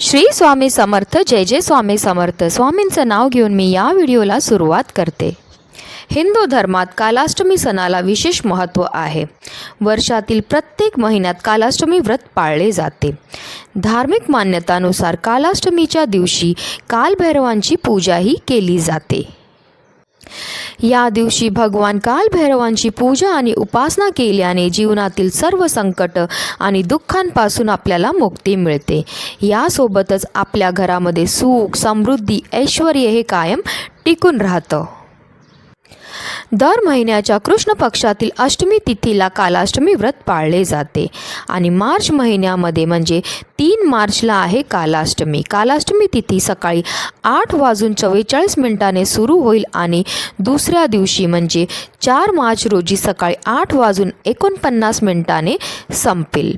श्री स्वामी समर्थ जय जय स्वामी समर्थ. स्वामींचं नाव घेऊन मी या व्हिडिओला सुरुवात करते. हिंदू धर्मात कालाष्टमी सणाला विशेष महत्त्व आहे. वर्षातील प्रत्येक महिन्यात कालाष्टमी व्रत पाळले जाते. धार्मिक मान्यतानुसार कालाष्टमीच्या दिवशी कालभैरवांची पूजाही केली जाते. या दिवशी भगवान कालभैरवांची पूजा आणि उपासना केल्याने जीवनातील सर्व संकट आणि दुःखांपासून आपल्याला मुक्ती मिळते. यासोबतच आपल्या घरामध्ये सुख समृद्धी ऐश्वर हे कायम टिकून राहतं. दर महिन्याच्या कृष्ण पक्षातील अष्टमी तिथीला कालाष्टमी व्रत पाळले जाते. आणि मार्च महिन्यामध्ये म्हणजे तीन मार्चला आहे कालाष्टमी. कालाष्टमी तिथी सकाळी आठ वाजून चव्वेचाळीस मिनिटाने सुरू होईल आणि दुसऱ्या दिवशी म्हणजे चार मार्च रोजी सकाळी आठ वाजून एकोणपन्नास मिनिटाने संपेल.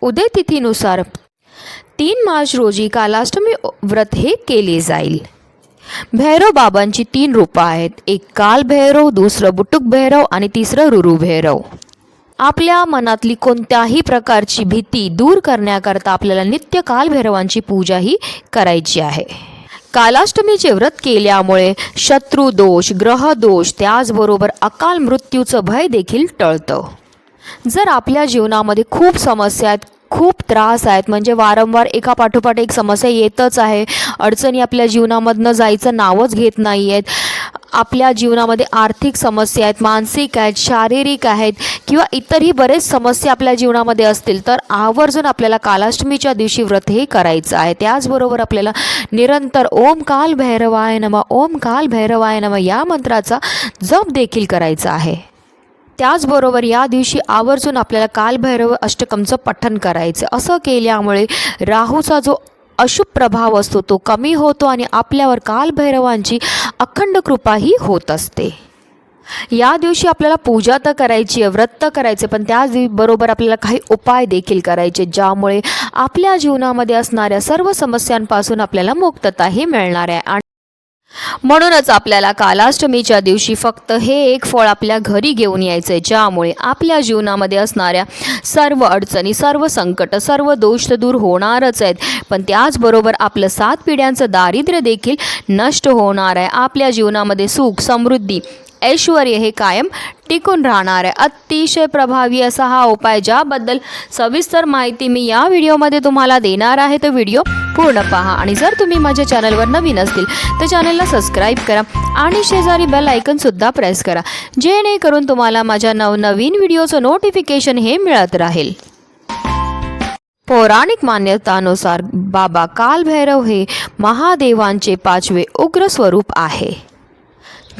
उदय तिथीनुसार तीन मार्च रोजी कालाष्टमी व्रत हे केले जाईल. भैरव बाबांची तीन रूपं आहेत. एक काल भैरव दुसरं बुटुक भैरव आणि तिसरं रुरू भैरव. आपल्या मनातली कोणत्याही प्रकारची भीती दूर करण्याकरता आपल्याला नित्य कालभैरवांची पूजाही करायची आहे. कालाष्टमीचे व्रत केल्यामुळे शत्रुदोष ग्रहदोष त्याचबरोबर अकाल मृत्यूचं भय देखील टळतं. जर आपल्या जीवनामध्ये खूप समस्या आहेत खूप त्रास आहेत. म्हणजे वारंवार एका पाठोपाठ एक समस्या येतच आहे. अडचणी आपल्या जीवनामधनं जायचं नावच घेत नाही आहेत आपल्या जीवनामध्ये आर्थिक समस्या आहेत मानसिक आहेत शारीरिक आहेत किंवा इतरही बरेच समस्या आपल्या जीवनामध्ये असतील तर आवर्जून आपल्याला कालाष्टमीच्या दिवशी व्रत हे करायचं आहे. त्याचबरोबर आपल्याला निरंतर ओम काल भैरवाय नम ओम काल भैरवाय नम या मंत्राचा जप देखील करायचा आहे. त्याचबरोबर या दिवशी आवर्जून आपल्याला कालभैरव अष्टकमचं पठण करायचं. असं केल्यामुळे राहूचा जो अशुभ प्रभाव असतो तो कमी होतो आणि आपल्यावर कालभैरवांची अखंड कृपाही होत असते. या दिवशी आपल्याला पूजा तर करायची आहे व्रत तर करायचे पण त्याच बरोबर आपल्याला काही उपाय देखील करायचे ज्यामुळे आपल्या जीवनामध्ये असणाऱ्या सर्व समस्यांपासून आपल्याला मुक्तताही मिळणार आहे. आणि म्हणूनच आपल्याला कालाष्टमीच्या दिवशी फक्त हे एक फळ आपल्या घरी घेऊन यायचं आहे ज्यामुळे आपल्या जीवनामध्ये असणाऱ्या सर्व अडचणी सर्व संकट सर्व दोष दूर होणारच आहेत. पण त्याचबरोबर आपलं सात पिढ्यांचं दारिद्र्य देखील नष्ट होणार आहे. आपल्या जीवनामध्ये सुख समृद्धी ऐश्वर हे कायम टिकून राहणार आहे. अतिशय प्रभावी असा हा उपाय ज्याबद्दल सविस्तर माहिती मी या व्हिडिओमध्ये तुम्हाला देणार आहे. तर व्हिडिओ पूर्ण पहा. आणि जर तुम्ही माझ्या चॅनलवर नवीन असतील तर चॅनलला सबस्क्राईब करा आणि शेजारी बेल आयकनसुद्धा प्रेस करा जेणेकरून तुम्हाला माझ्या नवनवीन व्हिडिओचं नोटिफिकेशन हे मिळत राहील. पौराणिक मान्यतानुसार बाबा कालभैरव हे महादेवांचे पाचवे उग्र स्वरूप आहे.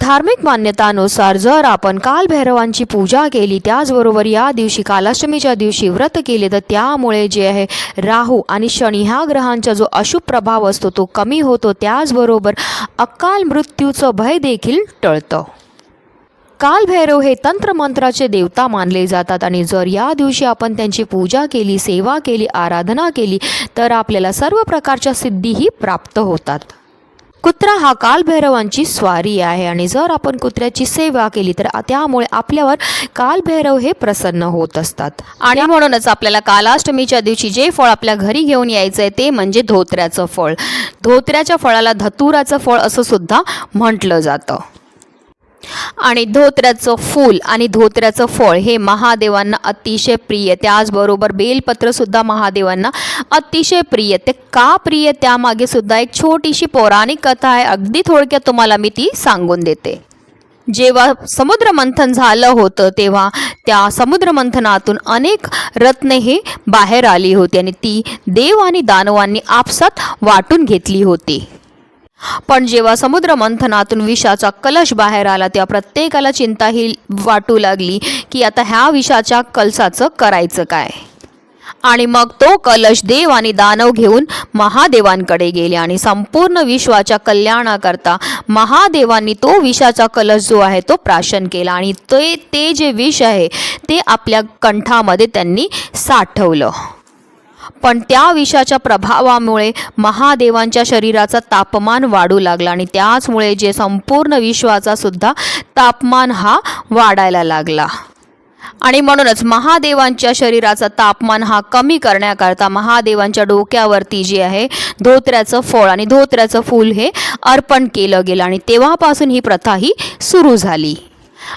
धार्मिक मान्यतानुसार जर आपण कालभैरवांची पूजा केली त्याचबरोबर या दिवशी कालाष्टमीच्या दिवशी व्रत केले तर त्यामुळे जे आहे राहू आणि शनी ह्या ग्रहांचा जो अशुभ प्रभाव असतो तो कमी होतो. त्याचबरोबर अकाल मृत्यूचं भय देखील टळतं. कालभैरव हे तंत्रमंत्राचे देवता मानले जातात आणि जर या दिवशी आपण त्यांची पूजा केली सेवा केली आराधना केली तर आपल्याला सर्व प्रकारच्या सिद्धीही प्राप्त होतात. कुत्रा हा कालभैरवांची स्वारी आहे. आणि जर आपण कुत्र्याची सेवा केली तर त्यामुळे आपल्यावर कालभैरव हे प्रसन्न होत असतात. आणि म्हणूनच आपल्याला कालाष्टमीच्या दिवशी जे फळ आपल्या घरी घेऊन यायचं आहे ते म्हणजे धोत्र्याचं फळ. धोत्र्याच्या फळाला धतुराचं फळ असं सुद्धा म्हटलं जातं. आणि धोत्र्याचं फूल आणि धोत्र्याचं फळ हे महादेवांना अतिशय प्रिय. त्याचबरोबर बेलपत्रसुद्धा महादेवांना अतिशय प्रिय. ते का प्रिय? त्यामागे सुद्धा एक छोटीशी पौराणिक कथा आहे. अगदी थोडक्यात तुम्हाला मी ती सांगून देते. जेव्हा समुद्रमंथन झालं होतं तेव्हा त्या समुद्रमंथनातून अनेक रत्ने हे बाहेर आली होती आणि ती देव आणि दानवांनी आपसात वाटून घेतली होती. पण जेव्हा समुद्र मंथनातून विषाचा कलश बाहेर आला तेव्हा प्रत्येकाला चिंता ही वाटू लागली की आता ह्या विषाच्या कलसाचं करायचं काय? आणि मग तो कलश देव आणि दानव घेऊन महादेवांकडे गेले आणि संपूर्ण विश्वाच्या कल्याणाकरता महादेवांनी तो विषाचा कलश जो आहे तो प्राशन केला. आणि ते ते जे विष आहे ते आपल्या कंठामध्ये त्यांनी साठवलं. पण त्या विषाच्या प्रभावामुळे महादेवांच्या शरीराचा तापमान वाढू लागला आणि त्याचमुळे जे संपूर्ण विश्वाचा सुद्धा तापमान हा वाढायला लागला. आणि म्हणूनच महादेवांच्या शरीराचा तापमान हा कमी करण्याकरता महादेवांच्या डोक्यावरती जे आहे धोत्र्याचं फळ आणि धोत्र्याचं फूल हे अर्पण केलं गेलं आणि तेव्हापासून ही प्रथा ही सुरू झाली.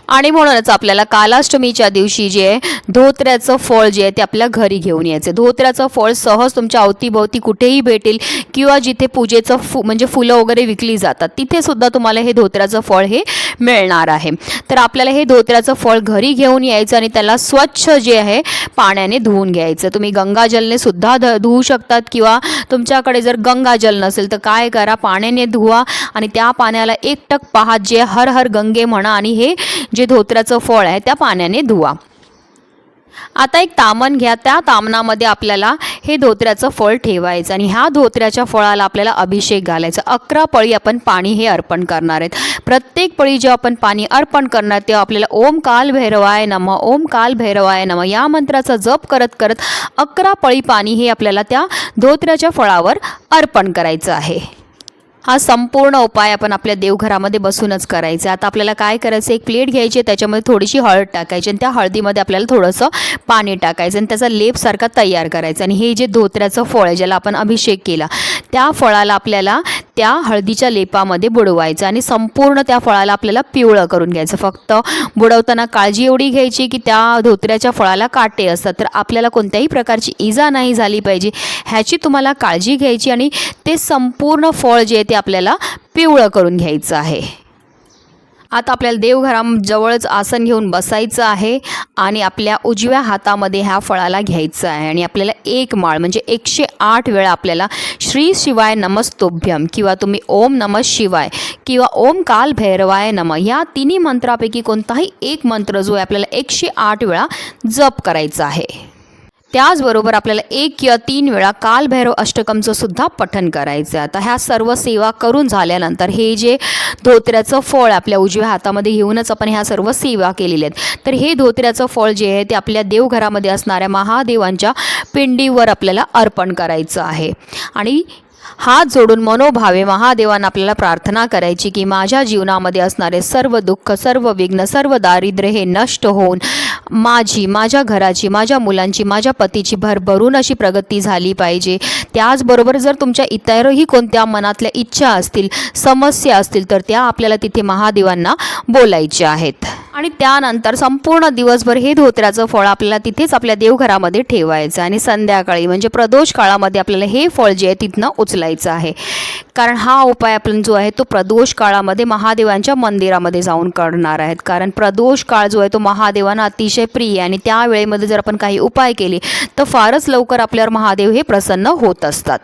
आणि म्हणूनच आपल्याला कालाष्टमीच्या दिवशी जे आहे धोत्र्याचं फळ जे आहे ते आपल्या घरी घेऊन यायचं. धोत्र्याचं फळ सहज तुमच्या अवतीभोवती कुठेही भेटेल किंवा जिथे पूजेचं फु म्हणजे फुलं वगैरे विकली जातात तिथे सुद्धा तुम्हाला हे धोत्र्याचं फळ हे मिळणार आहे. तर आपल्याला हे धोत्र्याचं फळ घरी घेऊन यायचं आणि त्याला स्वच्छ जे आहे पाण्याने धुवून घ्यायचं. तुम्ही गंगाजलने सुद्धा ध धुवू शकतात किंवा तुमच्याकडे जर गंगाजल नसेल तर काय करा पाण्याने धुवा आणि त्या पाण्याला एकटक पाहात जे हर हर गंगे म्हणा आणि हे जे धोत्र्याचं फळ आहे त्या पाण्याने धुवा. आता एक तामण घ्या. त्या तामणामध्ये आपल्याला हे धोत्र्याचं फळ ठेवायचं आणि ह्या धोत्र्याच्या फळाला आपल्याला अभिषेक घालायचा. अकरा पळी आपण पाणी हे अर्पण करणार आहेत. प्रत्येक पळी जेव्हा आपण पाणी अर्पण करणार तेव्हा आपल्याला ओम काल भैरवाय नम ओम काल भैरवाय नम या मंत्राचा जप करत करत अकरा पळी पाणी हे आपल्याला त्या धोत्र्याच्या फळावर अर्पण करायचं आहे. हा संपूर्ण उपाय आपण आपल्या देवघरामध्ये बसूनच करायचा आता आपल्याला काय करायचं एक प्लेट घ्यायची त्याच्यामध्ये थोडीशी हळद टाकायची आणि त्या हळदीमध्ये आपल्याला थोडंसं पाणी टाकायचं आणि त्याचा लेपसारखा तयार करायचा आणि हे जे धोत्र्याचं फळ आहे ज्याला आपण अभिषेक केला त्या फळाला आपल्याला त्या हळदीच्या लेपामध्ये बुडवायचं आणि संपूर्ण त्या फळाला आपल्याला पिवळं करून घ्यायचं. फक्त बुडवताना काळजी एवढी घ्यायची की त्या धोत्र्याच्या फळाला काटे असतात. तर आपल्याला कोणत्याही प्रकारची इजा नाही झाली पाहिजे. ह्याची तुम्हाला काळजी घ्यायची आणि ते संपूर्ण फळ जे आहे ते आपल्याला पिवळं करून घ्यायचं आहे. आता आपल्याला देवघराजवळच आसन घेऊन बसायचं आहे आणि आपल्या उजव्या हातामध्ये ह्या फळाला घ्यायचं आहे आणि आपल्याला एक माळ म्हणजे एकशे आठ वेळा आपल्याला श्री शिवाय नमस्तोभ्यम किंवा तुम्ही ओम नम शिवाय किंवा ओम काल भैरवाय नम या तिन्ही मंत्रापैकी कोणताही एक मंत्र जो आहे आपल्याला एकशे आठ वेळा जप करायचा आहे. त्याचबरोबर आपल्याला एक किंवा तीन वेळा कालभैरव अष्टकमचं सुद्धा पठन करायचं आहे. आता ह्या सर्व सेवा करून झाल्यानंतर हे जे धोत्र्याचं फळ आपल्या उजव्या हातामध्ये घेऊनच आपण ह्या सर्व सेवा केलेल्या आहेत. तर हे धोत्र्याचं फळ जे आहे ते आपल्या देवघरामध्ये असणाऱ्या महादेवांच्या पिंडीवर आपल्याला अर्पण करायचं आहे. आणि हात जोडून मनोभावे महादेवांना आपल्याला प्रार्थना करायची की माझ्या जीवनामध्ये असणारे सर्व दुःख सर्व विघ्न सर्व दारिद्र्य हे नष्ट होऊन माझी माझ्या घराची माझ्या मुलांची माझ्या पतीची भरभरून अशी प्रगती झाली पाहिजे. त्याचबरोबर जर तुमच्या इतरही कोणत्या मनातल्या इच्छा असतील समस्या असतील तर त्या आपल्याला तिथे महादेवांना बोलायच्या आहेत. आणि त्यानंतर संपूर्ण दिवसभर हे धोत्र्याचं फळ आपल्याला तिथेच आपल्या देवघरामध्ये ठेवायचं आणि संध्याकाळी म्हणजे प्रदोष काळामध्ये आपल्याला हे फळ जे आहे तिथनं उचलायचं आहे. कारण हा उपाय आपण जो आहे तो प्रदोष काळामध्ये महादेवांच्या मंदिरामध्ये जाऊन करणार आहेत. कारण प्रदोष काळ जो आहे तो महादेवांना अतिशय प्रिय आहे. आणि त्या वेळेमध्ये जर आपण काही उपाय केले तर फारच लवकर आपल्यावर महादेव हे प्रसन्न होत असतात.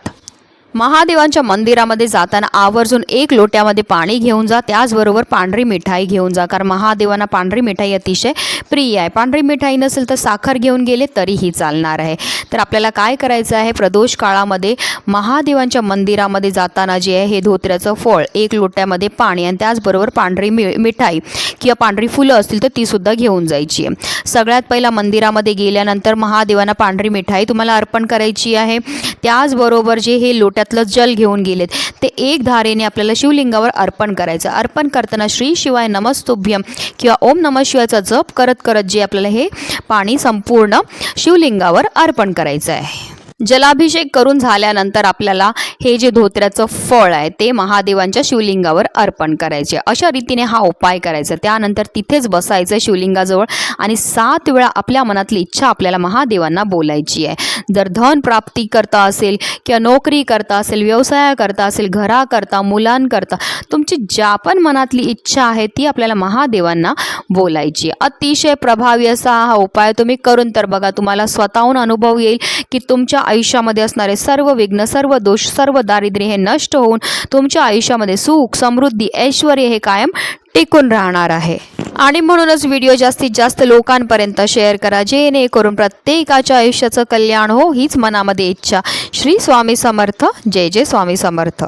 महादेवांच्या मंदिरामध्ये जाताना आवर्जून एक लोट्यामध्ये पाणी घेऊन जा त्याचबरोबर पांढरी मिठाई घेऊन जा. कारण महादेवांना पांढरी मिठाई अतिशय प्रिय आहे. पांढरी मिठाई नसेल तर साखर घेऊन गेले तरीही चालणार आहे. तर आपल्याला काय करायचं आहे? प्रदोष काळामध्ये महादेवांच्या मंदिरामध्ये जाताना जे आहे हे धोत्र्याचं फळ एक लोट्यामध्ये पाणी आणि त्याचबरोबर पांढरी मि मिठाई किंवा पांढरी फुलं असतील तर तीसुद्धा घेऊन जायची आहे. सगळ्यात पहिला मंदिरामध्ये गेल्यानंतर महादेवांना पांढरी मिठाई तुम्हाला अर्पण करायची आहे. त्याचबरोबर जे हे लोट्या त्यातलं जल घेऊन गेलेत. ते एक धारेने आपल्याला शिवलिंगावर अर्पण करायचं. अर्पण करताना श्री शिवाय नमस्तुभ्यम किंवा ओम नम शिवायचा जप करत करत जे आपल्याला हे पाणी संपूर्ण शिवलिंगावर अर्पण करायचं आहे जलाभिषेक करून झाल्यानंतर आपल्याला हे जे धोत्र्याचं फळ आहे ते महादेवांच्या शिवलिंगावर अर्पण करायचे. अशा रीतीने हा उपाय करायचा. त्यानंतर तिथेच बसायचं शिवलिंगाजवळ आणि सात वेळा आपल्या मनातली इच्छा आपल्याला महादेवांना बोलायची आहे. जर धन प्राप्ती करता असेल किंवा नोकरी करता असेल व्यवसाय करता असेल घराकरता मुलांकरता तुमची ज्या पण मनातली इच्छा आहे ती आपल्याला महादेवांना बोलायची आहे. अतिशय प्रभावी असा हा उपाय तुम्ही करून तर बघा तुम्हाला स्वतःहून अनुभव येईल की तुमच्या आयुष्यामध्ये असणारे सर्व विघ्न सर्व दोष सर्व दारिद्र्य हे नष्ट होऊन तुमच्या आयुष्यामध्ये सुख समृद्धी ऐश्वर हे कायम टिकून राहणार आहे. आणि म्हणूनच व्हिडिओ जास्तीत जास्त लोकांपर्यंत शेअर करा जेणेकरून प्रत्येकाच्या आयुष्याचं कल्याण हो हीच मनामध्ये इच्छा. श्री स्वामी समर्थ. जय जय स्वामी समर्थ.